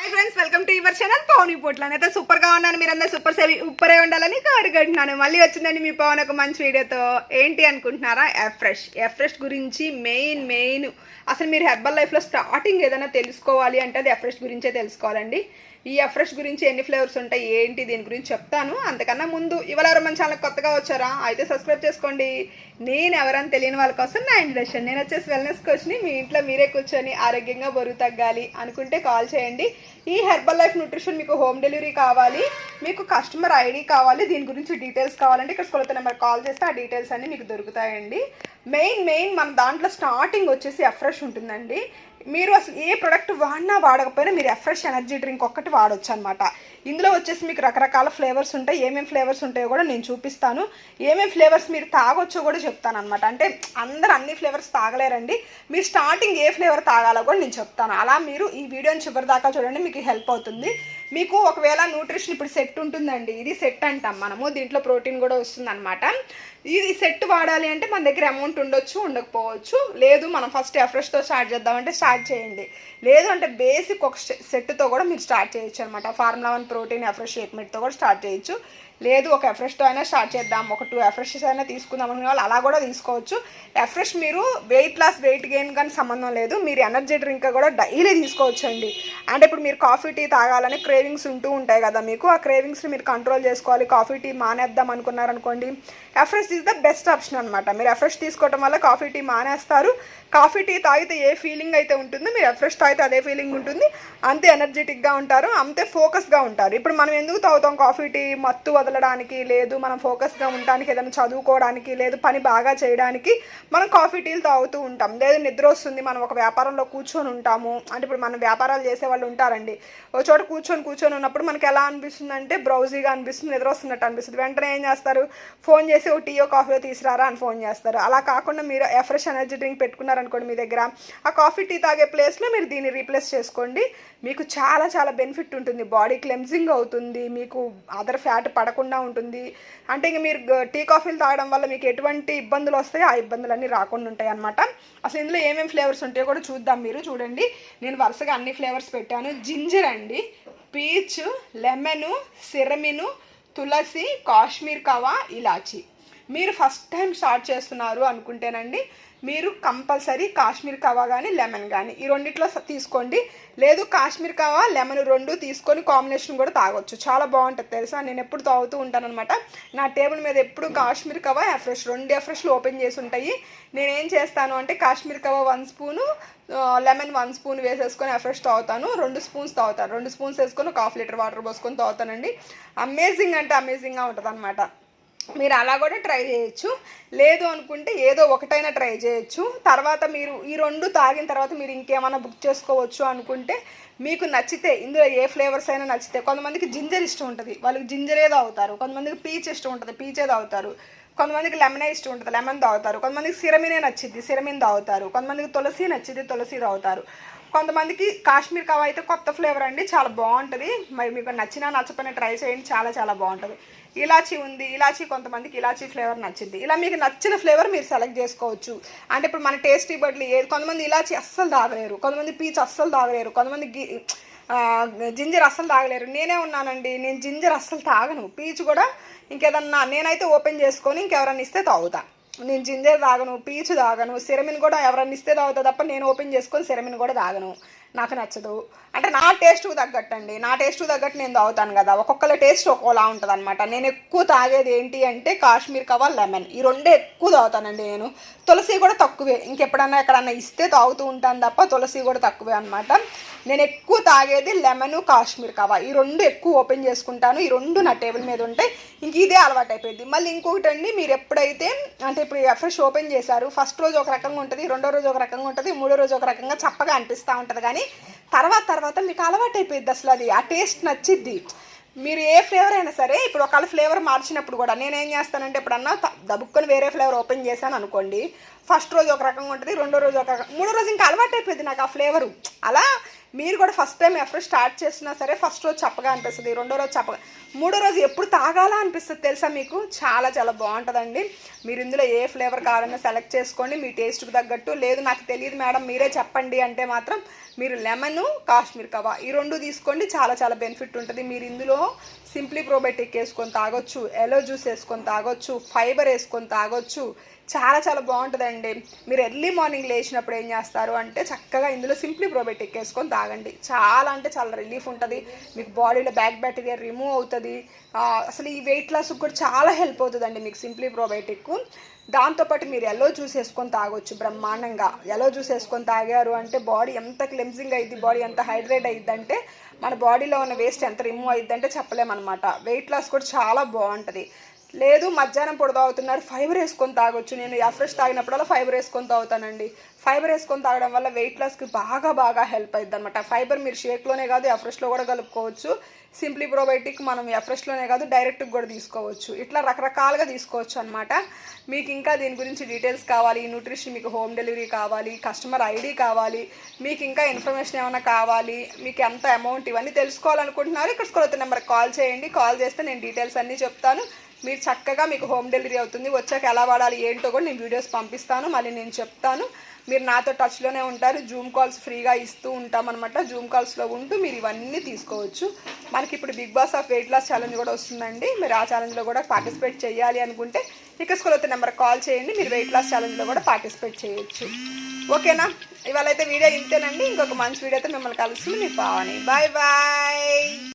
Hi friends welcome to your channel Pavan Potla అయితే సూపర్గా ఉన్నాను మీరందరూ సూపర్ సేవి ఉప్పరే ఉండాలని కోరుకుంటున్నాను. మళ్ళీ వచ్చిందండి మీ పవన్ ఒక మంచి వీడియోతో. ఏంటి అనుకుంటున్నారా? ఎఫ్రెష్ ఎఫ్రెష్ గురించి మెయిన్ మెయిన్ అసలు మీరు హెర్బల్ లైఫ్లో స్టార్టింగ్ ఏదైనా తెలుసుకోవాలి అంటే అది ఎఫ్రెష్ గురించే తెలుసుకోవాలండి. ఈ ఎఫ్రెష్ గురించి ఎన్ని ఫ్లేవర్స్ ఉంటాయి ఏంటి దీని గురించి చెప్తాను. అంతకన్నా ముందు ఇవాళ మన ఛానల్ కొత్తగా వచ్చారా? అయితే సబ్స్క్రైబ్ చేసుకోండి. నేను ఎవరని తెలియని వాళ్ళ కోసం నా ఇంట్రెషన్ నేను వచ్చేసి వెల్నెస్ కోచ్ని మీ ఇంట్లో మీరే కూర్చొని ఆరోగ్యంగా బరువు తగ్గాలి అనుకుంటే కాల్ చేయండి. ఈ హెర్బల్ లైఫ్ న్యూట్రిషన్ మీకు హోమ్ డెలివరీ కావాలి మీకు కస్టమర్ ఐడి కావాలి దీని గురించి డీటెయిల్స్ కావాలంటే ఇక్కడ స్కూల్ నెంబర్ కాల్ చేస్తే ఆ డీటెయిల్స్ అన్ని మీకు దొరుకుతాయండి. మెయిన్ మెయిన్ మన దాంట్లో స్టార్టింగ్ వచ్చేసి ఎఫ్రెష్ ఉంటుందండి. మీరు అసలు ఏ ప్రొడక్ట్ వాడినా వాడకపోయినా మీరు ఎఫ్రెష్ ఎనర్జీ డ్రింక్ ఒక్కటి వాడొచ్చు అనమాట ఇందులో వచ్చేసి మీకు రకరకాల ఫ్లేవర్స్ ఉంటాయి. ఏమేమి ఫ్లేవర్స్ ఉంటాయో కూడా నేను చూపిస్తాను. ఏమేమి ఫ్లేవర్స్ మీరు తాగొచ్చో కూడా చెప్తాను అనమాట అంటే అందరు అన్ని ఫ్లేవర్స్ తాగలేరండి. మీరు స్టార్టింగ్ ఏ ఫ్లేవర్ తాగాలో కూడా నేను చెప్తాను. అలా మీరు ఈ వీడియోని చివరి దాకా చూడండి మీకు హెల్ప్ అవుతుంది. మీకు ఒకవేళ న్యూట్రిషన్ ఇప్పుడు సెట్ ఉంటుందండి. ఇది సెట్ అంటాం మనము. దీంట్లో ప్రోటీన్ కూడా వస్తుంది అనమాట ఇది సెట్ వాడాలి అంటే మన దగ్గర అమౌంట్ ఉండొచ్చు ఉండకపోవచ్చు. లేదు మనం ఫస్ట్ ఎఫ్రెష్తో స్టార్ట్ చేద్దామంటే స్టార్ట్ చేయండి. లేదు అంటే బేసిక్ ఒక సెట్తో కూడా మీరు స్టార్ట్ చేయొచ్చు అనమాట formula one protein Afresh shake కూడా స్టార్ట్ చేయొచ్చు. లేదు ఒక ఎఫ్రెష్తో అయినా స్టార్ట్ చేద్దాం. ఒక టూ ఎఫ్రెషెస్ అయినా తీసుకుందాం అనుకునే వాళ్ళు అలా కూడా తీసుకోవచ్చు. ఎఫ్రెష్ మీరు వెయిట్ లాస్ వెయిట్ గెయిన్ కానీ సంబంధం లేదు. మీరు ఎనర్జీ డ్రింక్ కూడా డైలీ తీసుకోవచ్చు అండి అంటే ఇప్పుడు మీరు కాఫీ టీ తాగాలని క్రేవింగ్స్ ఉంటూ ఉంటాయి కదా మీకు. ఆ క్రేవింగ్స్ని మీరు కంట్రోల్ చేసుకోవాలి. కాఫీ టీ మానేద్దాం అనుకున్నారనుకోండి Afresh is the best option అనమాట మీరు ఎఫ్రెష్ తీసుకోవడం వల్ల కాఫీ టీ మానేస్తారు. కాఫీ టీ తాగితే ఏ ఫీలింగ్ అయితే ఉంటుందో మీరు ఎఫ్రెష్ తాగితే అదే ఫీలింగ్ ఉంటుంది. అంతే ఎనర్జెటిక్గా ఉంటారు. అంతే ఫోకస్గా ఉంటారు. ఇప్పుడు మనం ఎందుకు తాగుతాం? కాఫీ టీ మత్తు వదలడానికి లేదు. మనం ఫోకస్గా ఉండడానికి ఏదైనా చదువుకోవడానికి లేదు. పని బాగా చేయడానికి మనం కాఫీ టీలు తాగుతూ ఉంటాం. లేదు నిద్ర వస్తుంది. మనం ఒక వ్యాపారంలో కూర్చొని ఉంటాము. అంటే ఇప్పుడు మనం వ్యాపారాలు చేసే వాళ్ళు ఉంటారండి. ఒక చోట కూర్చొని కూర్చొని ఉన్నప్పుడు మనకి ఎలా అనిపిస్తుంది అంటే బ్రౌజీగా అనిపిస్తుంది నిద్ర వస్తున్నట్టు అనిపిస్తుంది. వెంటనే ఏం చేస్తారు? ఫోన్ చేసి ఓ టీయో కాఫీయో తీసుకురారా అని ఫోన్ చేస్తారు. అలా కాకుండా మీరు ఎఫ్రెష్ ఎనర్జీ డ్రింక్ పెట్టుకున్నారనుకోండి మీ దగ్గర ఆ కాఫీ టీ తాగే ప్లేస్లో మీరు దీన్ని రీప్లేస్ చేసుకోండి. మీకు చాలా చాలా బెనిఫిట్ ఉంటుంది. బాడీ క్లెన్జింగ్ అవుతుంది మీకు అదర్ ఫ్యాట్ పడకుండా ఉంటుంది. అంటే ఇంక మీరు టీ కాఫీలు తాగడం వల్ల మీకు ఎటువంటి ఇబ్బందులు వస్తాయో ఆ ఇబ్బందులన్నీ రాకుండా ఉంటాయి అనమాట అసలు ఇందులో ఏమేమి ఫ్లేవర్స్ ఉంటాయో కూడా చూద్దాం మీరు చూడండి. నేను వరుసగా అన్ని ఫ్లేవర్స్ పెట్టాను. జింజర్ అండి. పీచు లెమను సిరమిను తులసి కాశ్మీర్ కవా ఇలాచి. మీరు ఫస్ట్ టైం స్టార్ట్ చేస్తున్నారు అనుకుంటేనండి మీరు కంపల్సరీ కాశ్మీర్ కవా కానీ లెమన్ కానీ ఈ రెండిట్లో స- తీసుకోండి. లేదు కాశ్మీర్ కవా లెమన్ రెండు తీసుకొని కాంబినేషన్ కూడా తాగొచ్చు. చాలా బాగుంటుంది తెలుసా? నేను ఎప్పుడు తాగుతూ ఉంటానన్నమాట. నా టేబుల్ మీద ఎప్పుడు కాశ్మీర్ కవా ఎఫ్రెష్ రెండు ఎఫ్రెష్లు ఓపెన్ చేసి ఉంటాయి. నేనేం చేస్తాను అంటే Kashmir kahwa one spoon lemon one spoon వేసేసుకొని ఎఫ్రెష్ తాగుతాను. రెండు స్పూన్స్ తాగుతాను. రెండు స్పూన్స్ వేసుకొని ఒక హాఫ్ లీటర్ వాటర్ పోసుకొని తాగుతానండి. అమేజింగ్ అంటే అమేజింగ్గా ఉంటుంది మీరు అలా కూడా ట్రై చేయొచ్చు. లేదు అనుకుంటే ఏదో ఒకటైనా ట్రై చేయొచ్చు. తర్వాత మీరు ఈ రెండు తాగిన తర్వాత మీరు ఇంకేమైనా బుక్ చేసుకోవచ్చు అనుకుంటే మీకు నచ్చితే ఇందులో ఏ ఫ్లేవర్స్ అయినా నచ్చితే కొంతమందికి జింజర్ ఇష్టం ఉంటుంది. వాళ్ళకి జింజరే తాగుతారు. కొంతమందికి పీచ్ ఇష్టం ఉంటుంది పీచే తాగుతారు. కొంతమందికి లెమనే ఇష్టం ఉంటుంది లెమన్ తాగుతారు. కొంతమందికి సిరమినే నచ్చిద్ది సిరమిన్ తాగుతారు. కొంతమందికి తులసి నచ్చిద్ది తులసి తాగుతారు. కొంతమందికి కాశ్మీర్ కవా అయితే కొత్త ఫ్లేవర్ అండి చాలా బాగుంటుంది. మరి మీకు నచ్చినా నచ్చపోయినా ట్రై చేయండి చాలా చాలా బాగుంటుంది. ఇలాచీ ఉంది ఇలాచీ కొంతమందికి ఇలాచీ ఫ్లేవర్ నచ్చింది. ఇలా మీకు నచ్చిన ఫ్లేవర్ మీరు సెలెక్ట్ చేసుకోవచ్చు. అంటే ఇప్పుడు మన టేస్టీ బడ్లు ఏది కొంతమంది ఇలాచీ అస్సలు తాగలేరు కొంతమంది పీచ్ అస్సలు తాగలేరు కొంతమంది జింజర్ అస్సలు తాగలేరు. నేనే ఉన్నానండి నేను జింజర్ అస్సలు తాగను. పీచ్ కూడా ఇంకేదన్నా నేనైతే ఓపెన్ చేసుకొని ఇంకెవరన్నా ఇస్తే తాగుతా. నేను జింజర్ తాగను పీచు తాగను సిరమిన్ కూడా ఎవరన్నా ఇస్తే తాగుతా తప్ప నేను ఓపెన్ చేసుకొని సిరమిన్ కూడా తాగను. నాకు నచ్చదు. అంటే నా టేస్ట్కు తగ్గట్టు అండి నా టేస్ట్కు తగ్గట్టు నేను తాగుతాను కదా. ఒక్కొక్కరి టేస్ట్ ఒక్కోలా ఉంటుంది అనమాట నేను ఎక్కువ తాగేది ఏంటి అంటే కాశ్మీర్ కవా లెమన్ ఈ రెండే ఎక్కువ తాగుతానండి నేను. తులసి కూడా తక్కువే. ఇంకెప్పుడన్నా ఎక్కడన్నా ఇస్తే తాగుతూ ఉంటాను తప్ప తులసి కూడా తక్కువే అనమాట నేను ఎక్కువ తాగేది లెమన్ కాశ్మీర్ కవా ఈ రెండు ఎక్కువ ఓపెన్ చేసుకుంటాను. ఈ రెండు నా టేబుల్ మీద ఉంటాయి ఇంక ఇదే అలవాటు అయిపోయింది. మళ్ళీ ఇంకొకటి అండి మీరు ఎప్పుడైతే అంటే ఇప్పుడు ఫ్రెష్ ఓపెన్ చేశారు ఫస్ట్ రోజు ఒక రకంగా ఉంటుంది రెండో రోజు ఒక రకంగా ఉంటుంది మూడో రోజు ఒక రకంగా చప్పగా అనిపిస్తూ ఉంటుంది. కానీ తర్వాత తర్వాత మీకు అలవాటు అయిపోయింది అసలు అది. ఆ టేస్ట్ నచ్చిద్ది. మీరు ఏ ఫ్లేవర్ అయినా సరే ఇప్పుడు ఒకవేళ ఫ్లేవర్ మార్చినప్పుడు కూడా నేను ఏం చేస్తానంటే ఎప్పుడన్నా త- దబుక్కొని వేరే ఫ్లేవర్ ఓపెన్ చేశాను అనుకోండి ఫస్ట్ రోజు ఒక రకంగా ఉంటుంది రెండో రోజు ఒక రకం మూడో రోజు ఇంకా అలవాటు అయిపోయింది నాకు ఆ ఫ్లేవరు. అలా మీరు కూడా ఫస్ట్ టైం ఎఫర్ట్ స్టార్ట్ చేసినా సరే ఫస్ట్ రోజు చప్పగా అనిపిస్తుంది రెండో రోజు చప్పగా. మూడో రోజు ఎప్పుడు తాగాలా అనిపిస్తుంది తెలుసా మీకు? చాలా చాలా బాగుంటుందండి. మీరు ఇందులో ఏ ఫ్లేవర్ కావాలన్నా సెలెక్ట్ చేసుకోండి మీ టేస్ట్కి తగ్గట్టు. లేదు నాకు తెలియదు మేడం మీరే చెప్పండి అంటే మాత్రం మీరు లెమన్ కాశ్మీర్ కవా ఈ రెండు తీసుకోండి చాలా చాలా బెనిఫిట్ ఉంటుంది. మీరు ఇందులో సింప్లీ ప్రోబయోటిక్ వేసుకొని తాగొచ్చు ఎలో జ్యూస్ వేసుకొని తాగొచ్చు ఫైబర్ వేసుకొని తాగొచ్చు. చాలా చాలా బాగుంటుందండి. మీరు ఎర్లీ మార్నింగ్ లేచినప్పుడు ఏం చేస్తారు అంటే చక్కగా ఇందులో సింప్లీ ప్రోబయోటిక్ వేసుకొని తాగండి. చాలా అంటే చాలా రిలీఫ్ ఉంటుంది. మీకు బాడీలో బ్యాక్ బ్యాక్టీరియా రిమూవ్ అవుతుంది. అసలు ఈ వెయిట్ లాస్ కూడా చాలా హెల్ప్ అవుతుందండి మీకు సింప్లీ ప్రోబయోటిక్ దాంతోపాటు మీరు ఎల్లో జ్యూస్ వేసుకొని తాగొచ్చు బ్రహ్మాండంగా. ఎల్లో జ్యూస్ వేసుకొని తాగారు అంటే బాడీ ఎంత క్లెమ్జింగ్ అయింది బాడీ ఎంత హైడ్రేట్ అయ్యిద్ది అంటే మన బాడీలో ఉన్న వేస్ట్ ఎంత రిమూవ్ అయ్యిద్ది చెప్పలేమన్నమాట. వెయిట్ లాస్ కూడా చాలా బాగుంటుంది. లేదు మధ్యాహ్నం పొడి తాగుతున్నారు ఫైబర్ వేసుకొని తాగొచ్చు. నేను ఎఫ్రెష్ తాగినప్పుడల్లా ఫైబర్ వేసుకొని తాగుతానండి. ఫైబర్ వేసుకొని తాగడం వల్ల వెయిట్ లాస్కి బాగా బాగా హెల్ప్ అవుతుంది అనమాట ఫైబర్ మీరు షేక్లోనే కాదు ఎఫ్రెష్లో కూడా కలుపుకోవచ్చు. సింప్లీ ప్రోబయోటిక్ మనం ఎఫ్రెష్లోనే కాదు డైరెక్ట్గా కూడా తీసుకోవచ్చు. ఇట్లా రకరకాలుగా తీసుకోవచ్చు అనమాట మీకు ఇంకా దీని గురించి డీటెయిల్స్ కావాలి న్యూట్రిషన్ మీకు హోమ్ డెలివరీ కావాలి కస్టమర్ ఐడి కావాలి మీకు ఇంకా ఇన్ఫర్మేషన్ ఏమైనా కావాలి మీకు ఎంత అమౌంట్ ఇవన్నీ తెలుసుకోవాలనుకుంటున్నారు ఇక్కడ స్కూల్ నెంబర్కి కాల్ చేయండి. కాల్ చేస్తే నేను డీటెయిల్స్ అన్నీ చెప్తాను. మీరు చక్కగా మీకు హోమ్ డెలివరీ అవుతుంది. వచ్చాక ఎలా వాడాలి ఏంటో కూడా నేను వీడియోస్ పంపిస్తాను. మళ్ళీ నేను చెప్తాను. మీరు నాతో టచ్లోనే ఉంటారు. జూమ్ కాల్స్ ఫ్రీగా ఇస్తూ ఉంటామన్నమాట. జూమ్ కాల్స్లో ఉంటూ మీరు ఇవన్నీ తీసుకోవచ్చు. మనకి ఇప్పుడు big boss of weight loss challenge కూడా వస్తుందండి. మీరు ఆ ఛాలెంజ్లో కూడా పార్టిసిపేట్ చేయాలి అనుకుంటే ఇక స్కూల్ అయితే నెంబర్ కాల్ చేయండి. మీరు వెయిట్ లాస్ ఛాలెంజ్లో కూడా పార్టిసిపేట్ చేయొచ్చు. ఓకేనా? ఇవాళ అయితే వీడియో ఇంతేనండి. ఇంకొక మంచి వీడియో అయితే మిమ్మల్ని కలుస్తుంది మీ పావని. Bye bye